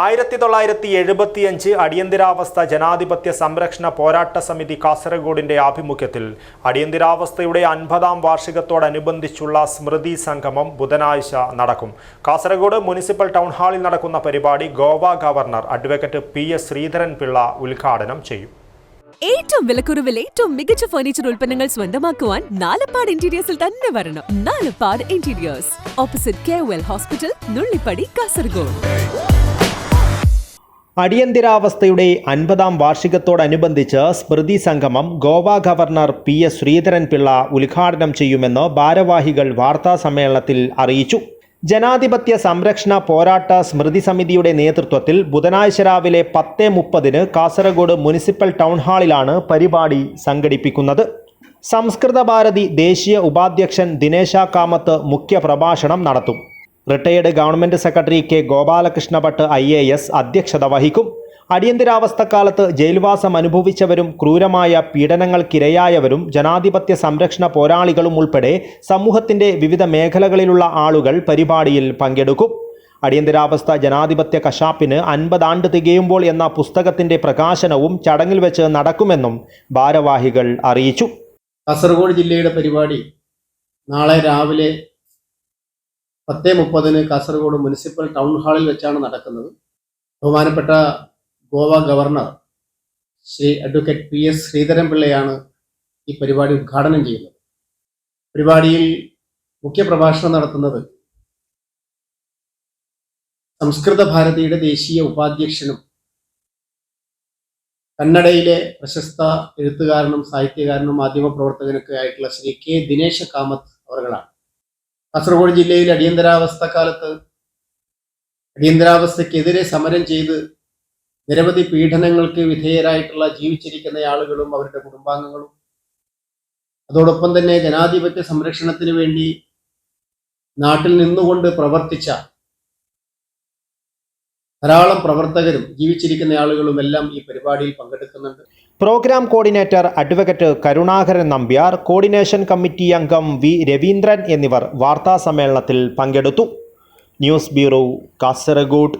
ആയിരത്തി തൊള്ളായിരത്തി എഴുപത്തിയഞ്ച് അടിയന്തരാവസ്ഥ ജനാധിപത്യ സംരക്ഷണ പോരാട്ട സമിതി കാസർഗോഡിന്റെ ആഭിമുഖ്യത്തിൽ അടിയന്തരാവസ്ഥയുടെ അൻപതാം വാർഷികത്തോടനുബന്ധിച്ചുള്ള സ്മൃതി സംഗമം ബുധനാഴ്ച നടക്കും. കാസർഗോഡ് മുനിസിപ്പൽ ടൗൺ ഹാളിൽ നടക്കുന്ന പരിപാടി Goa governor advocate P S Sreedharan Pillai ഉദ്ഘാടനം ചെയ്യും. ഏറ്റവും വിലക്കുറവിൽ ഏറ്റവും മികച്ച ഫർണിച്ചർ ഉൽപ്പന്നങ്ങൾ സ്വന്തമാക്കുവാൻ നാലപ്പാട് ഇന്റീരിയേഴ്സിൽ തന്നെ വരണം. Nalappad interiors opposite K hospital Nullippady Kasaragod അടിയന്തരാവസ്ഥയുടെ അൻപതാം വാർഷികത്തോടനുബന്ധിച്ച് സ്മൃതി സംഗമം Goa governor P S Sreedharan Pillai ഉദ്ഘാടനം ചെയ്യുമെന്ന് ഭാരവാഹികൾ വാർത്താ സമ്മേളനത്തിൽ അറിയിച്ചു. ജനാധിപത്യ സംരക്ഷണ പോരാട്ട സ്മൃതി സമിതിയുടെ നേതൃത്വത്തിൽ ബുധനാഴ്ച രാവിലെ പത്ത് മുപ്പതിന് കാസർഗോഡ് മുനിസിപ്പൽ ടൗൺ ഹാളിലാണ് പരിപാടി സംഘടിപ്പിക്കുന്നത്. സംസ്കൃത ഭാരതി ദേശീയ ഉപാധ്യക്ഷൻ ദിനേശ കാമത്ത് മുഖ്യ പ്രഭാഷണം നടത്തും. Retired government secretary K Gopalakrishna Bhat I A S അധ്യക്ഷത വഹിക്കും. അടിയന്തരാവസ്ഥക്കാലത്ത് ജയിൽവാസം അനുഭവിച്ചവരും ക്രൂരമായ പീഡനങ്ങൾക്കിരയായവരും ജനാധിപത്യ സംരക്ഷണ പോരാളികളും ഉൾപ്പെടെ സമൂഹത്തിന്റെ വിവിധ മേഖലകളിലുള്ള ആളുകൾ പരിപാടിയിൽ പങ്കെടുക്കും. അടിയന്തരാവസ്ഥ ജനാധിപത്യ കശാപ്പിന് അൻപതാണ്ട് തികയുമ്പോൾ എന്ന പുസ്തകത്തിന്റെ പ്രകാശനവും ചടങ്ങിൽ വെച്ച് നടക്കുമെന്നും ഭാരവാഹികൾ അറിയിച്ചു. കാസർഗോഡ് ജില്ലയുടെ പരിപാടി നാളെ രാവിലെ പത്ത് മുപ്പതിന് കാസർഗോഡ് മുനിസിപ്പൽ ടൗൺ ഹാളിൽ വെച്ചാണ് നടക്കുന്നത്. ബഹുമാനപ്പെട്ട Goa governor Shri advocate P S ശ്രീധരൻപിള്ളയാണ് ഈ പരിപാടി ഉദ്ഘാടനം ചെയ്യുന്നത്. പരിപാടിയിൽ മുഖ്യപ്രഭാഷണം നടത്തുന്നത് സംസ്കൃത ഭാരതിയുടെ ദേശീയ ഉപാധ്യക്ഷനും കന്നഡയിലെ പ്രശസ്ത എഴുത്തുകാരനും സാഹിത്യകാരനും മാധ്യമപ്രവർത്തകനൊക്കെ ആയിട്ടുള്ള ശ്രീ കെ ദിനേശ കാമത്ത് അവറുകളാണ് കാസർഗോഡ് ജില്ലയിൽ അടിയന്തരാവസ്ഥ കാലത്ത് അടിയന്തരാവസ്ഥക്കെതിരെ സമരം ചെയ്ത് നിരവധി പീഡനങ്ങൾക്ക് വിധേയരായിട്ടുള്ള ജീവിച്ചിരിക്കുന്ന ആളുകളും അവരുടെ കുടുംബാംഗങ്ങളും. അതോടൊപ്പം തന്നെ ജനാധിപത്യ സംരക്ഷണത്തിന് വേണ്ടി നാട്ടിൽ നിന്നുകൊണ്ട് പ്രവർത്തിച്ച ധാരാളം പ്രവർത്തകരും ജീവിച്ചിരിക്കുന്ന ആളുകളും എല്ലാം ഈ പരിപാടിയിൽ പങ്കെടുക്കുന്നുണ്ട്. Program coordinator advocate Karunakaran Nambiar coordination committee അംഗം വി രവീന്ദ്രൻ എന്നിവർ വാർത്താസമ്മേളനത്തിൽ പങ്കെടുത്തു. News bureau Kasaragod.